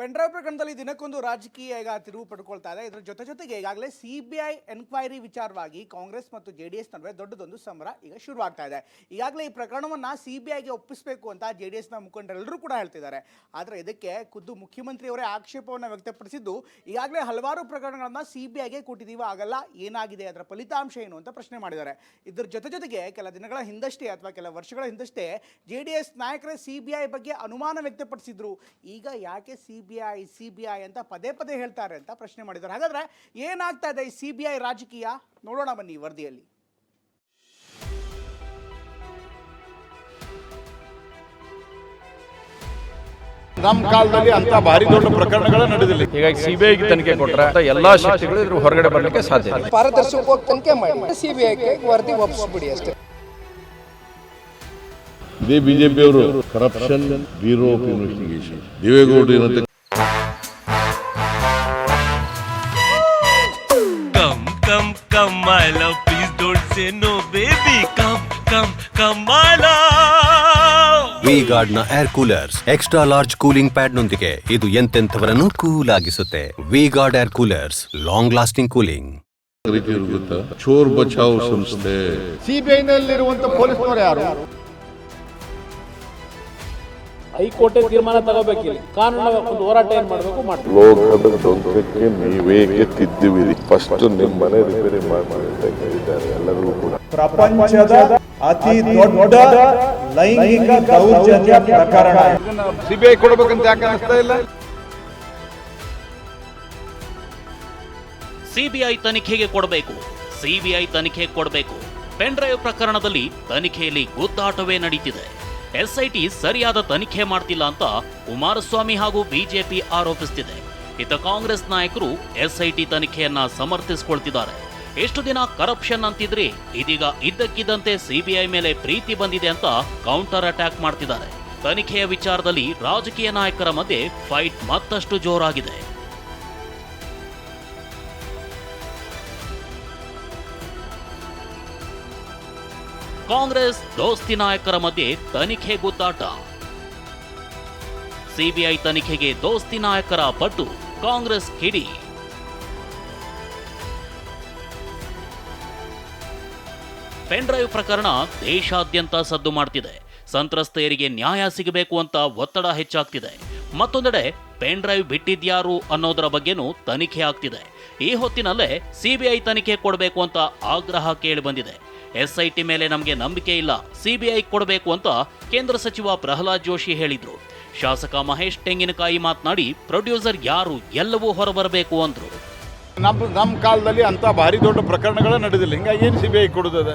pen drive ಪ್ರಕರಣದಲ್ಲಿ ದಿನಕ್ಕೊಂದು ರಾಜಕೀಯ ಈಗ ತಿರುವು ಪಡ್ಕೊಳ್ತಾ ಇದೆ. ಇದರ ಜೊತೆ ಜೊತೆಗೆ ಈಗಾಗಲೇ ಸಿ ಬಿ ಐ ಎನ್ಕ್ವೈರಿ ವಿಚಾರವಾಗಿ ಕಾಂಗ್ರೆಸ್ ಮತ್ತು ಜೆ ಡಿ ಎಸ್ ನಡುವೆ ದೊಡ್ಡದೊಂದು ಸಮರ ಈಗ ಶುರುವಾಗ್ತಾ ಇದೆ. ಈಗಾಗಲೇ ಈ ಪ್ರಕರಣವನ್ನು ಸಿ ಬಿ ಐಗೆ ಒಪ್ಪಿಸಬೇಕು ಅಂತ ಜೆ ಡಿ ಎಸ್ನ ಮುಖಂಡರೆಲ್ಲರೂ ಕೂಡ ಹೇಳ್ತಿದ್ದಾರೆ. ಆದರೆ ಇದಕ್ಕೆ ಖುದ್ದು ಮುಖ್ಯಮಂತ್ರಿಯವರೇ ಆಕ್ಷೇಪವನ್ನು ವ್ಯಕ್ತಪಡಿಸಿದ್ದು, ಈಗಾಗಲೇ ಹಲವಾರು ಪ್ರಕರಣಗಳನ್ನು ಸಿ ಬಿ ಐಗೆ ಕೊಟ್ಟಿದ್ದೀವಿ, ಆಗಲ್ಲ, ಏನಾಗಿದೆ, ಅದರ ಫಲಿತಾಂಶ ಏನು ಅಂತ ಪ್ರಶ್ನೆ ಮಾಡಿದ್ದಾರೆ. ಇದರ ಜೊತೆ ಜೊತೆಗೆ ಕೆಲ ದಿನಗಳ ಹಿಂದಷ್ಟೇ ಅಥವಾ ಕೆಲ ವರ್ಷಗಳ ಹಿಂದಷ್ಟೇ ಜೆ ಡಿ ಎಸ್ ನಾಯಕರೇ ಸಿ ಬಿ ಐ ಬಗ್ಗೆ ಅನುಮಾನ ವ್ಯಕ್ತಪಡಿಸಿದ್ರು. ಈಗ ಯಾಕೆ C B I C B I ಅಂತ ಪದೇ ಪದೇ ಹೇಳ್ತಾರೆ ಅಂತ ಪ್ರಶ್ನೆ ಮಾಡಿದ್ದಾರೆ. ಹಾಗಾದ್ರೆ ಏನಾಗ್ತಾ ಇದೆ ಈ ಸಿ ಬಿ ಐ ರಾಜಕೀಯ? ನೋಡೋಣ ಬನ್ನಿ ವರದಿಯಲ್ಲಿ. ನಮ್ಮ ಕಾಲದಲ್ಲಿ ಅಂತ ಭಾರಿ ದೊಡ್ಡ ಪ್ರಕರಣಗಳ ನಡೆದಿಲ್ಲ. ಹೀಗಾಗಿ ಸಿಬಿಐಗೆ ತನಿಖೆ ಕೊಟ್ಟರೆ ಅಂತ ಎಲ್ಲಾ ಶಕ್ತಿಗಳು ಇದ್ರ ಹೊರಗಡೆ ಬರಲಿಕ್ಕೆ ಸಾಧ್ಯ ಇಲ್ಲ. ಪಾರದರ್ಶಕವಾಗಿ ತನಿಖೆ ಮಾಡಿ. ಸಿಬಿಐಗೆ ವರದಿ ಒಪ್ಪಿಸ್ಬಿಡಿ ಅಷ್ಟೇ. ಇದೇ ಬಿಜೆಪಿಯವರು ಕರಪ್ಷನ್ ಬ್ಯೂರೋ ಆಫ್ ಇನ್ವೆಸ್ಟಿಗೇಷನ್ ದೇವೇಗೌಡರು ಏನಂತ my love. Please don't say no, baby. Come, come, come, my love. V ಗಾರ್ಡ್ನ air coolers extra large cooling pad ನೊಂದಿಗೆ ಇದು ಎಂತೆಂಥವರನ್ನು cool ಆಗಿಸುತ್ತೆ V guard air coolers long lasting cooling ಚೋರ್ ಬಚಾವ್ ಸಂಸ್ಥೆ ಸಿಬಿಐನಲ್ಲಿರುವಂತ ಪೊಲೀಸ್ನವರು ಯಾರು ಹೈಕೋರ್ಟೇ ತೀರ್ಮಾನ ತಗೋಬೇಕಿಲ್ಲ. ಕಾನೂನು ಒಂದು ಹೋರಾಟ ಏನ್ ಮಾಡಬೇಕು? ಮಾಡಿ ಲೋಕದ ತೊಂದರೆಗೆ ನೀವೇ ತಿದ್ದುವಿರಿ ಫಸ್ಟ್ ನಿಮ್ಮನೆ ರಿಪೇರಿ ಮಾಡಿ ಅಂತ ಹೇಳಿದ್ದಾರೆ ಎಲ್ಲರೂ ಕೂಡ. ಪ್ರಪಂಚದ ಅತಿ ದೊಡ್ಡ ಲೈಂಗಿಕ ದೌರ್ಜನ್ಯ ಪ್ರಕರಣ. ಸಿಬಿಐ ಕೊಡಬೇಕಂತ ಯಾಕೆ ಅನಿಸ್ತಾ ಇಲ್ಲ? ಸಿಬಿಐ ತನಿಖೆಗೆ ಕೊಡಬೇಕು. ಸಿಬಿಐ ತನಿಖೆ ಕೊಡಬೇಕು. ಪೆನ್ಡ್ರೈವ್ ಪ್ರಕರಣದಲ್ಲಿ ತನಿಖೆಯಲ್ಲಿ ಗುದ್ದಾಟವೇ ನಡೀತಿದೆ. ಎಸ್ಐಟಿ ಸರಿಯಾದ ತನಿಖೆ ಮಾಡ್ತಿಲ್ಲ ಅಂತ ಕುಮಾರಸ್ವಾಮಿ ಹಾಗೂ ಬಿಜೆಪಿ ಆರೋಪಿಸುತ್ತಿದೆ ಇತ ಕಾಂಗ್ರೆಸ್ ನಾಯಕರು ಎಸ್ಐಟಿ ತನಿಖೆಯನ್ನ ಸಮರ್ಥಿಸಿಕೊಳ್ತಿದ್ದಾರೆ. ಎಷ್ಟು ದಿನ ಕರಪ್ಷನ್ ಅಂತಿದ್ರಿ? ಇದೀಗ ಇದ್ದಕ್ಕಿದ್ದಂತೆ ಸಿಬಿಐ ಮೇಲೆ ಪ್ರೀತಿ ಬಂದಿದೆ ಅಂತ ಕೌಂಟರ್ ಅಟ್ಯಾಕ್ ಮಾಡ್ತಿದ್ದಾರೆ. ತನಿಖೆಯ ವಿಚಾರದಲ್ಲಿ ರಾಜಕೀಯ ನಾಯಕರ ಮಧ್ಯೆ ಫೈಟ್ ಮತ್ತಷ್ಟು ಜೋರಾಗಿದೆ. ಕಾಂಗ್ರೆಸ್ ದೋಸ್ತಿ ನಾಯಕರ ಮಧ್ಯೆ ತನಿಖೆ ಗುದ್ದಾಟ. ಸಿಬಿಐ ತನಿಖೆಗೆ ದೋಸ್ತಿ ನಾಯಕರ ಪಟ್ಟು ಕಾಂಗ್ರೆಸ್ ಕಿಡಿ. ಪೆನ್ಡ್ರೈವ್ ಪ್ರಕರಣ ದೇಶಾದ್ಯಂತ ಸದ್ದು ಮಾಡ್ತಿದೆ. ಸಂತ್ರಸ್ತೆಯರಿಗೆ ನ್ಯಾಯ ಸಿಗಬೇಕು ಅಂತ ಒತ್ತಡ ಹೆಚ್ಚಾಗ್ತಿದೆ. ಮತ್ತೊಂದೆಡೆ ಪೆನ್ಡ್ರೈವ್ ಬಿಟ್ಟಿದ್ಯಾರು ಅನ್ನೋದರ ಬಗ್ಗೆನೂ ತನಿಖೆ ಆಗ್ತಿದೆ. ಈ ಹೊತ್ತಿನಲ್ಲೇ ಸಿಬಿಐ ತನಿಖೆ ಕೊಡಬೇಕು ಅಂತ ಆಗ್ರಹ ಕೇಳಿ ಬಂದಿದೆ. ಎಸ್ಐಟಿ ಮೇಲೆ ನಮಗೆ ನಂಬಿಕೆ ಇಲ್ಲ ಸಿಬಿಐ ಕೊಡಬೇಕು ಅಂತ ಕೇಂದ್ರ ಸಚಿವ ಪ್ರಹ್ಲಾದ್ ಜೋಶಿ ಹೇಳಿದ್ರು. ಶಾಸಕ ಮಹೇಶ್ ತೆಂಗಿನಕಾಯಿ ಮಾತನಾಡಿ ಪ್ರೊಡ್ಯೂಸರ್ ಯಾರು ಎಲ್ಲವೂ ಹೊರಬರಬೇಕು ಅಂದ್ರು. ನಮ್ಮ ನಮ್ಮ ಕಾಲದಲ್ಲಿ ಅಂತ ಭಾರಿ ದೊಡ್ಡ ಪ್ರಕರಣಗಳೇ ನಡೆದಿಲ್ಲ. ಹಿಂಗಾಗಿ ಏನು ಸಿ ಬಿ ಐ ಕೊಡುದದ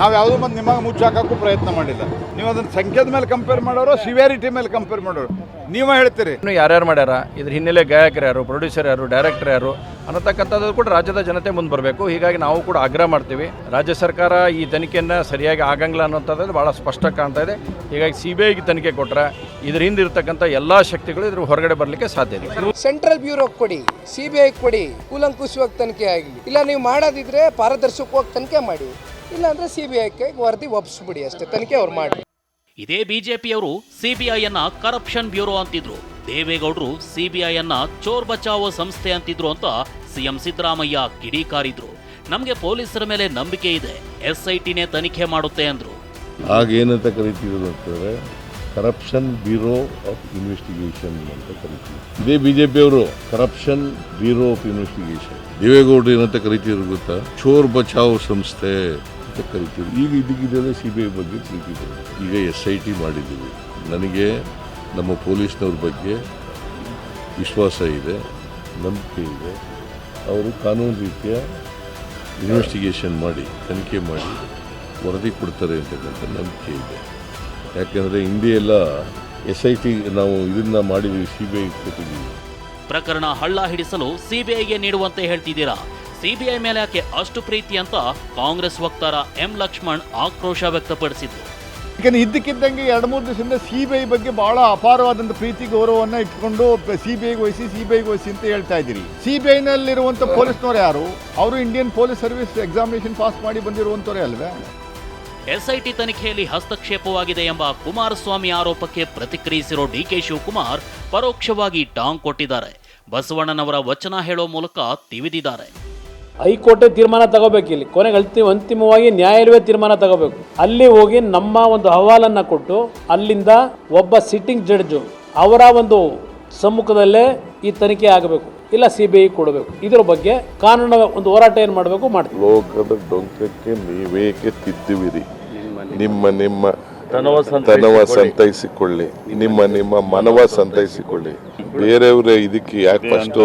ನಾವು ಯಾವುದೋ ಮತ್ತು ನಿಮಗೆ ಮುಚ್ಚಾಕಕ್ಕೂ ಪ್ರಯತ್ನ ಮಾಡಿಲ್ಲ. ನೀವು ಅದನ್ನ ಸಂಖ್ಯೆದ ಮೇಲೆ ಕಂಪೇರ್ ಮಾಡೋರು ಸಿವಿಯಾರಿಟಿ ಮೇಲೆ ಕಂಪೇರ್ ಮಾಡೋರು. ನೀವೇ ಹೇಳ್ತೀರಿ. ಯಾರ್ಯಾರು ಮಾಡ್ಯಾರ? ಇದ್ರ ಹಿನ್ನೆಲೆ ಗಾಯಕರು ಯಾರು? ಪ್ರೊಡ್ಯೂಸರ್ ಯಾರು? ಡೈರೆಕ್ಟರ್ ಯಾರು? ಅನ್ನತಕ್ಕಂಥದ್ದು ಕೂಡ ರಾಜ್ಯದ ಜನತೆ ಮುಂದೆ ಬರಬೇಕು. ಹೀಗಾಗಿ ನಾವು ಕೂಡ ಆಗ್ರಹ ಮಾಡ್ತೀವಿ. ರಾಜ್ಯ ಸರ್ಕಾರ ಈ ತನಿಖೆಯನ್ನು ಸರಿಯಾಗಿ ಆಗಂಗಿಲ್ಲ ಅನ್ನೋಂಥದ್ದು ಭಾಳ ಸ್ಪಷ್ಟ ಕಾಣ್ತಾ ಇದೆ. ಹೀಗಾಗಿ ಸಿ ಬಿ ಐಗೆ ತನಿಖೆ ಕೊಟ್ಟರೆ ಇದ್ರ ಹಿಂದೆ ಇರತಕ್ಕಂಥ ಎಲ್ಲ ಶಕ್ತಿಗಳು ಇದ್ರ ಹೊರಗಡೆ ಬರಲಿಕ್ಕೆ ಸಾಧ್ಯ ಇದೆ. ಸೆಂಟ್ರಲ್ ಬ್ಯೂರೋ ಕೊಡಿ ಸಿ ಬಿ ಸಿಬಿಐ ಕೊಡಿ ಕೂಲಂಕುಷವಾಗಿ ತನಿಖೆ ಆಗಲಿ ಇಲ್ಲ ನೀವು ಮಾಡೋದಿದ್ರೆ ಪಾರದರ್ಶಕವಾಗಿ ತನಿಖೆ ಮಾಡಿ. ಇಲ್ಲಾಂದ್ರೆ ಸಿಬಿಐಗೆ ವರದಿ ಒಪ್ಪಿಸ್ಬಿಡಿ ಅಷ್ಟೇ. ತನಿಖೆ ಅವ್ರು ಮಾಡಿ ಇದೇ ಬಿಜೆಪಿಯವರು ಸಿಬಿಐಯನ್ನ ಕರಪ್ಷನ್ ಬ್ಯೂರೋ ಅಂತಿದ್ರು. ದೇವೇಗೌಡರು ಸಿಬಿಐಯನ್ನ ಚೋರ್ ಬಚಾವೋ ಸಂಸ್ಥೆ ಅಂತಿದ್ರು ಅಂತ ಸಿಎಂ ಸಿದ್ದರಾಮಯ್ಯ ಕಿಡಿಕಾರಿದ್ರು. ನಮಗೆ ಪೊಲೀಸರ ಮೇಲೆ ನಂಬಿಕೆ ಇದೆ. ಎಸ್ಐಟಿನೇ ತನಿಖೆ ಮಾಡುತ್ತೆ ಅಂದ್ರು. ಆಗೇನಂತ ಕರಿತಿದ್ರು ಅಂತಂದ್ರೆ ಕರಪ್ಷನ್ ಬ್ಯೂರೋ ಆಫ್ ಇನ್ವೆಸ್ಟಿಗೇಷನ್ ಅಂತ ಕರಿತೀವಿ. ಇದೇ ಬಿಜೆಪಿಯವರು ಕರಪ್ಷನ್ ಬ್ಯೂರೋ ಆಫ್ ಇನ್ವೆಸ್ಟಿಗೇಷನ್ ದೇವೇಗೌಡರು ಏನಂತ ಕರಿತಿದ್ರು ಗೊತ್ತಾ? ಚೋರ್ ಬಚಾವ್ ಸಂಸ್ಥೆ ಅಂತ ಕರಿತೀವಿ ಈಗ ಇದಕ್ಕಿದ್ದೇ ಸಿ ಬಿ ಐ ಬಗ್ಗೆ ಪ್ರೀತಿ ಈಗ ಎಸ್ ಐ ಟಿ ಮಾಡಿದ್ದೀವಿ. ನನಗೆ ನಮ್ಮ ಪೊಲೀಸ್ನವ್ರ ಬಗ್ಗೆ ವಿಶ್ವಾಸ ಇದೆ, ನಂಬಿಕೆ ಇದೆ. ಅವರು ಕಾನೂನು ರೀತಿಯ ಇನ್ವೆಸ್ಟಿಗೇಷನ್ ಮಾಡಿ, ತನಿಖೆ ಮಾಡಿ ವರದಿ ಕೊಡ್ತಾರೆ ಅಂತಕ್ಕಂಥ ನಂಬಿಕೆ ಇದೆ. ಯಾಕೆಂದರೆ ಹಿಂದೆ ಎಲ್ಲ ಎಸ್ ಐ ಟಿ ನಾವು ಇದನ್ನ ಮಾಡಿದ್ದೀವಿ ಸಿ ಬಿ ಐ ಕೊಟ್ಟಿದ್ದೀವಿ ಪ್ರಕರಣ ಹಳ್ಳ ಹಿಡಿಸಲು ಸಿಬಿಐಗೆ ನೀಡುವಂತೆ ಹೇಳ್ತಿದ್ದೀರಾ? ಸಿಬಿಐ ಮೇಲೆ ಯಾಕೆ ಅಷ್ಟು ಪ್ರೀತಿ ಅಂತ ಕಾಂಗ್ರೆಸ್ ವಕ್ತಾರ ಎಂ ಲಕ್ಷ್ಮಣ್ ಆಕ್ರೋಶ ವ್ಯಕ್ತಪಡಿಸಿದ್ರು. ಯಾಕಂದ್ರೆ ಇದ್ದಕ್ಕಿದ್ದಂಗೆ ಎರಡು ಮೂರು ದಿವಸದಿಂದ ಸಿ ಬಿ ಐ ಬಗ್ಗೆ ಬಹಳ ಅಪಾರವಾದಂಥ ಪ್ರೀತಿ, ಗೌರವವನ್ನು ಇಟ್ಕೊಂಡು ಸಿ ಬಿ ಐಗೆ ವಹಿಸಿ ಸಿ ಬಿ ಐಗೆ ವಹಿಸಿ ಅಂತ ಹೇಳ್ತಾ ಇದ್ದೀರಿ. ಸಿ ಬಿ ಐನಲ್ಲಿರುವಂಥ ಪೊಲೀಸ್ನವ್ರು ಯಾರು? ಅವರು Indian police service examination pass ಮಾಡಿ ಬಂದಿರುವಂತವರೇ ಅಲ್ವೇ? ಎಸ್ಐಟಿ ತನಿಖೆಯಲ್ಲಿ ಹಸ್ತಕ್ಷೇಪವಾಗಿದೆ ಎಂಬ ಕುಮಾರಸ್ವಾಮಿ ಆರೋಪಕ್ಕೆ ಪ್ರತಿಕ್ರಿಯಿಸಿರೋ ಡಿಕೆ ಶಿವಕುಮಾರ್ ಪರೋಕ್ಷವಾಗಿ ಟಾಂಗ್ ಕೊಟ್ಟಿದ್ದಾರೆ. ಬಸವಣ್ಣನವರ ವಚನ ಹೇಳೋ ಮೂಲಕ ತಿವಿದಿದ್ದಾರೆ. ಹೈಕೋರ್ಟೇ ತೀರ್ಮಾನ ತಗೋಬೇಕು ಇಲ್ಲಿ. ಕೊನೆಗೆ ಅಂತಿಮ, ಅಂತಿಮವಾಗಿ ನ್ಯಾಯಾಲಯವೇ ತೀರ್ಮಾನ ತಗೋಬೇಕು. ಅಲ್ಲಿ ಹೋಗಿ ನಮ್ಮ ಒಂದು ಅಹವಾಲನ್ನು ಕೊಟ್ಟು ಅಲ್ಲಿಂದ ಒಬ್ಬ ಸಿಟ್ಟಿಂಗ್ ಜಡ್ಜು ಅವರ ಒಂದು ಸಮ್ಮುಖದಲ್ಲೇ ಈ ತನಿಖೆ ಆಗಬೇಕು. ಇಲ್ಲ ಸಿ ಬಿ ಐ ಕೊಡಬೇಕು. ಇದರ ಬಗ್ಗೆ ಕಾನೂನು ಒಂದು ಹೋರಾಟ ಏನು ಮಾಡಬೇಕು ಮಾಡ್ತೀವಿ. ಲೋಕದ ಡೊಂಕಕ್ಕೆ ನೀವೇಕೆ ತಿದ್ದುವಿರಿ? ನಿಮ್ಮ ನಿಮ್ಮ ತನವ ಸಂತೈಸಿಕೊಳ್ಳಿ. ನಿಮ್ಮ ನಿಮ್ಮ ಮನವ ಸಂತೈಸಿಕೊಳ್ಳಿ. ಬೇರೆಯವರೇ ಇದಕ್ಕೆ ಯಾಕೆ ಫಸ್ಟು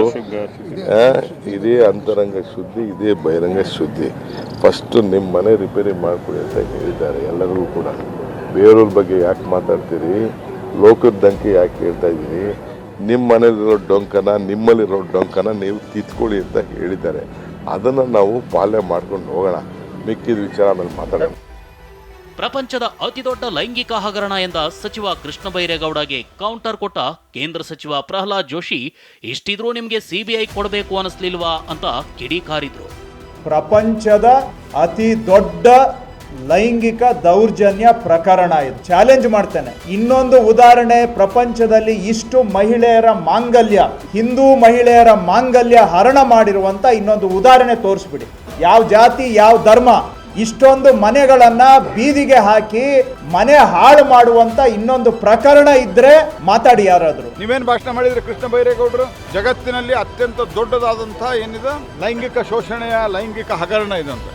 ಇದೇ ಅಂತರಂಗ ಶುದ್ಧಿ ಇದೇ ಬಹಿರಂಗ ಶುದ್ಧಿ. ಫಸ್ಟು ನಿಮ್ಮ ಮನೆ ರಿಪೇರಿ ಮಾಡಿಕೊಡಿ ಅಂತ ಹೇಳಿದ್ದಾರೆ ಎಲ್ಲರಿಗೂ ಕೂಡ. ಬೇರೆಯವ್ರ ಬಗ್ಗೆ ಯಾಕೆ ಮಾತಾಡ್ತೀರಿ? ಲೋಕದ ದಂಕೆ ಯಾಕೆ ಹೇಳ್ತಾ ಇದ್ದೀರಿ? ನಿಮ್ಮ ಮನೇಲಿರೋ ಡೊಂಕನ ನಿಮ್ಮಲ್ಲಿರೋ ಡೊಂಕನ ನೀವು ತಿತ್ಕೊಳ್ಳಿ ಅಂತ ಹೇಳಿದ್ದಾರೆ. ಅದನ್ನು ನಾವು ಪಾಲನೆ ಮಾಡ್ಕೊಂಡು ಹೋಗೋಣ. ಮಿಕ್ಕಿದ ವಿಚಾರ ಆಮೇಲೆ ಮಾತಾಡೋಣ. ಪ್ರಪಂಚದ ಅತಿದೊಡ್ಡ ಲೈಂಗಿಕ ಹಗರಣ ಎಂದ ಸಚಿವ ಕೃಷ್ಣ ಬೈರೇಗೌಡಗೆ ಕೌಂಟರ್ ಕೊಟ್ಟ ಕೇಂದ್ರ ಸಚಿವ ಪ್ರಹ್ಲಾದ್ ಜೋಶಿ, ಇಷ್ಟಿದ್ರೂ ನಿಮಗೆ ಸಿಬಿಐ ಕೊಡಬೇಕು ಅನಿಸ್ಲಿಲ್ವಾ? ಅಂತ ಕಿಡಿಕಾರಿದ್ರು ಪ್ರಪಂಚದ ಅತಿ ದೊಡ್ಡ ಲೈಂಗಿಕ ದೌರ್ಜನ್ಯ ಪ್ರಕರಣ ಇದು. ಚಾಲೆಂಜ್ ಮಾಡ್ತೇನೆ. ಇನ್ನೊಂದು ಉದಾಹರಣೆ, ಪ್ರಪಂಚದಲ್ಲಿ ಇಷ್ಟು ಮಹಿಳೆಯರ ಮಾಂಗಲ್ಯ, ಹಿಂದೂ ಮಹಿಳೆಯರ ಮಾಂಗಲ್ಯ ಹರಣ ಮಾಡಿರುವಂತ ಇನ್ನೊಂದು ಉದಾಹರಣೆ ತೋರಿಸ್ಬಿಡಿ. ಯಾವ ಜಾತಿ, ಯಾವ ಧರ್ಮ ಇಷ್ಟೊಂದು ಮನೆಗಳನ್ನ ಬೀದಿಗೆ ಹಾಕಿ ಮನೆ ಹಾಳು ಮಾಡುವಂತ ಇನ್ನೊಂದು ಪ್ರಕರಣ ಇದ್ರೆ ಮಾತಾಡಿ ಯಾರಾದ್ರು. ನೀವೇನು ಭಾಷಣ ಮಾಡಿದ್ರೆ ಕೃಷ್ಣ ಬೈರೇಗೌಡರು? ಜಗತ್ತಿನಲ್ಲಿ ಅತ್ಯಂತ ದೊಡ್ಡದಾದಂತಹ ಏನಿದೆ? ಲೈಂಗಿಕ ಶೋಷಣೆಯ ಲೈಂಗಿಕ ಹಗರಣ ಇದೆ ಅಂತ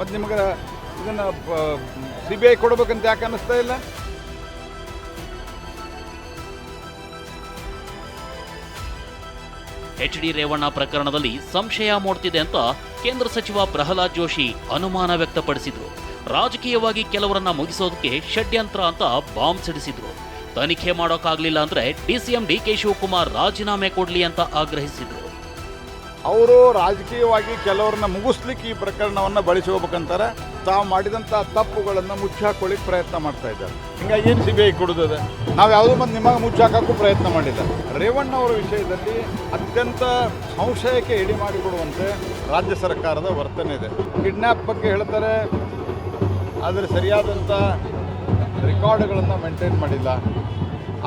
ಮತ್ತು ನಿಮಗೆ ಇದನ್ನ ಸಿ ಬಿ ಐ ಕೊಡ್ಬೇಕಂತ ಯಾಕೆ ಅನ್ನಿಸ್ತಾ ಇಲ್ಲ? ಎಚ್ ಡಿ ರೇವಣ್ಣ ಪ್ರಕರಣದಲ್ಲಿ ಸಂಶಯ ಮೂಡ್ತಿದೆ ಅಂತ ಕೇಂದ್ರ ಸಚಿವ ಪ್ರಹ್ಲಾದ್ ಜೋಶಿ ಅನುಮಾನ ವ್ಯಕ್ತಪಡಿಸಿದ್ರು. ರಾಜಕೀಯವಾಗಿ ಕೆಲವರನ್ನ ಮುಗಿಸೋದಕ್ಕೆ ಷಡ್ಯಂತ್ರ ಅಂತ ಬಾಂಬ್ ಸಿಡಿಸಿದ್ರು. ತನಿಖೆ ಮಾಡೋಕ್ಕಾಗ್ಲಿಲ್ಲ ಅಂದ್ರೆ ಡಿಸಿಎಂ ಡಿಕೆ ಶಿವಕುಮಾರ್ ರಾಜೀನಾಮೆ ಕೊಡ್ಲಿ ಅಂತ ಆಗ್ರಹಿಸಿದ್ರು. ಅವರು ರಾಜಕೀಯವಾಗಿ ಕೆಲವ್ರನ್ನ ಮುಗಿಸ್ಲಿಕ್ಕೆ ಈ ಪ್ರಕರಣವನ್ನು ಬಳಸ್ಕೋಬೇಕಂತಾರೆ ತಾವು ಮಾಡಿದಂಥ ತಪ್ಪುಗಳನ್ನು ಮುಚ್ಚಾಕೊಳ್ಳಿಕ್ಕೆ ಪ್ರಯತ್ನ ಮಾಡ್ತಾ ಇದ್ದಾರೆ. ಹಿಂಗಾಗಿ ಏನು ಸಿ ಬಿ ಐ ಕೊಡೋದಿದೆ ನಾವು ಯಾವುದೋ ಮತ್ತು ನಿಮಗೆ ಮುಚ್ಚಾಕಕ್ಕೂ ಪ್ರಯತ್ನ ಮಾಡಿಲ್ಲ ರೇವಣ್ಣ ಅವರ ವಿಷಯದಲ್ಲಿ ಅತ್ಯಂತ ಸಂಶಯಕ್ಕೆ ಎಡಿ ಮಾಡಿಕೊಡುವಂತೆ ರಾಜ್ಯ ಸರ್ಕಾರದ ವರ್ತನೆ ಇದೆ. ಕಿಡ್ನ್ಯಾಪ್ ಬಗ್ಗೆ ಹೇಳ್ತಾರೆ. ಆದರೆ ಸರಿಯಾದಂಥ ರೆಕಾರ್ಡ್ಗಳನ್ನು ಮೇಂಟೈನ್ ಮಾಡಿಲ್ಲ.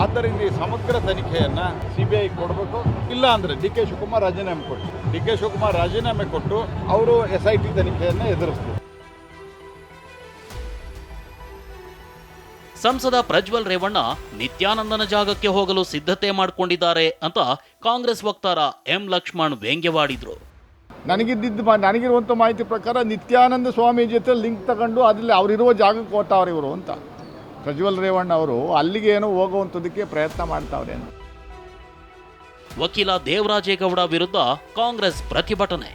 ಆದ್ದರಿಂದ ಈ ಸಮಗ್ರ ತನಿಖೆಯನ್ನು ಸಿ ಬಿ ಐ ಕೊಡಬೇಕು. ಇಲ್ಲ ಅಂದರೆ ಡಿ ಕೆ ಶಿವಕುಮಾರ್ ರಾಜೀನಾಮೆ ಕೊಟ್ಟು ಡಿ ಕೆ ಶಿವಕುಮಾರ್ ರಾಜೀನಾಮೆ ಕೊಟ್ಟು ಅವರು ಎಸ್ ಐ ಟಿ ತನಿಖೆಯನ್ನು ಎದುರಿಸ್ತಾರೆ ಸಂಸದ ಪ್ರಜ್ವಲ್ ರೇವಣ್ಣ ನಿತ್ಯಾನಂದನ ಜಾಗಕ್ಕೆ ಹೋಗಲು ಸಿದ್ಧತೆ ಮಾಡಿಕೊಂಡಿದ್ದಾರೆ ಅಂತ ಕಾಂಗ್ರೆಸ್ ವಕ್ತಾರ ಎಂ ಲಕ್ಷ್ಮಣ್ ವ್ಯಂಗ್ಯವಾಡಿದ್ರು. ನನಗಿದ್ದಿದ್ದು ನನಗಿರುವಂಥ ಮಾಹಿತಿ ಪ್ರಕಾರ ನಿತ್ಯಾನಂದ ಸ್ವಾಮಿ ಜೊತೆ ಲಿಂಕ್ ತಗೊಂಡು ಅದರಲ್ಲಿ ಅವರಿರುವ ಜಾಗಕ್ಕೆ ಹೋಗ್ತಾವ್ರೆ ಇವರು ಅಂತ. ಪ್ರಜ್ವಲ್ ರೇವಣ್ಣ ಅವರು ಅಲ್ಲಿಗೆ ಹೋಗುವಂಥದಕ್ಕೆ ಪ್ರಯತ್ನ ಮಾಡ್ತಾವ್ರೆ ವಕೀಲ ದೇವರಾಜೇಗೌಡ ವಿರುದ್ಧ ಕಾಂಗ್ರೆಸ್ ಪ್ರತಿಭಟನೆ.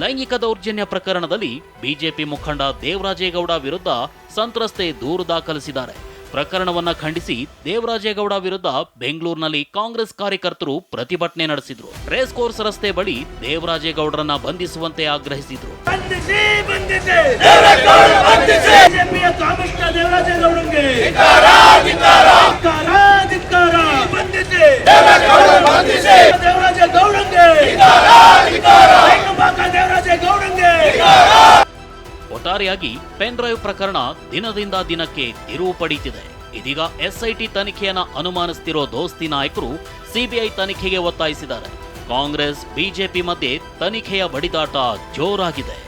ಲೈಂಗಿಕ ದೌರ್ಜನ್ಯ ಪ್ರಕರಣದಲ್ಲಿ ಬಿಜೆಪಿ ಮುಖಂಡ ದೇವರಾಜೇಗೌಡ ವಿರುದ್ಧ ಸಂತ್ರಸ್ತೆ ದೂರು ದಾಖಲಿಸಿದ್ದಾರೆ. ಪ್ರಕರಣವನ್ನ ಖಂಡಿಸಿ ದೇವರಾಜೇಗೌಡ ವಿರುದ್ಧ ಬೆಂಗಳೂರಿನಲ್ಲಿ ಕಾಂಗ್ರೆಸ್ ಕಾರ್ಯಕರ್ತರು ಪ್ರತಿಭಟನೆ ನಡೆಸಿದ್ರು. ರೇಸ್ ಕೋರ್ಸ್ ರಸ್ತೆ ಬಳಿ ದೇವರಾಜೇಗೌಡರನ್ನ ಬಂಧಿಸುವಂತೆ ಆಗ್ರಹಿಸಿದ್ರು. ಬಂಧಿಸಿ ಒಟ್ಟಾರೆಯಾಗಿ ಪೆನ್ ಡ್ರೈವ್ ಪ್ರಕರಣ ದಿನದಿಂದ ದಿನಕ್ಕೆ ತಿರುವು ಪಡೀತಿದೆ. ಇದೀಗ ಎಸ್ಐಟಿ ತನಿಖೆಯನ್ನ ಅನುಮಾನಿಸ್ತಿರೋ ದೋಸ್ತಿ ನಾಯಕರು ಸಿಬಿಐ ತನಿಖೆಗೆ ಒತ್ತಾಯಿಸಿದ್ದಾರೆ. ಕಾಂಗ್ರೆಸ್, ಬಿಜೆಪಿ ಮಧ್ಯೆ ತನಿಖೆಯ ಬಡಿದಾಟ ಜೋರಾಗಿದೆ.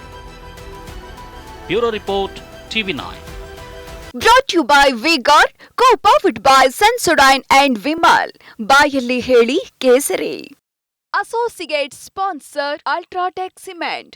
Bureau report, TV nine brought you by V Guard co powered by Sensodyne and Vimal ಬಾಯಲ್ಲಿ ಹೇಳಿ ಕೇಸರಿ. Associate sponsor UltraTech cement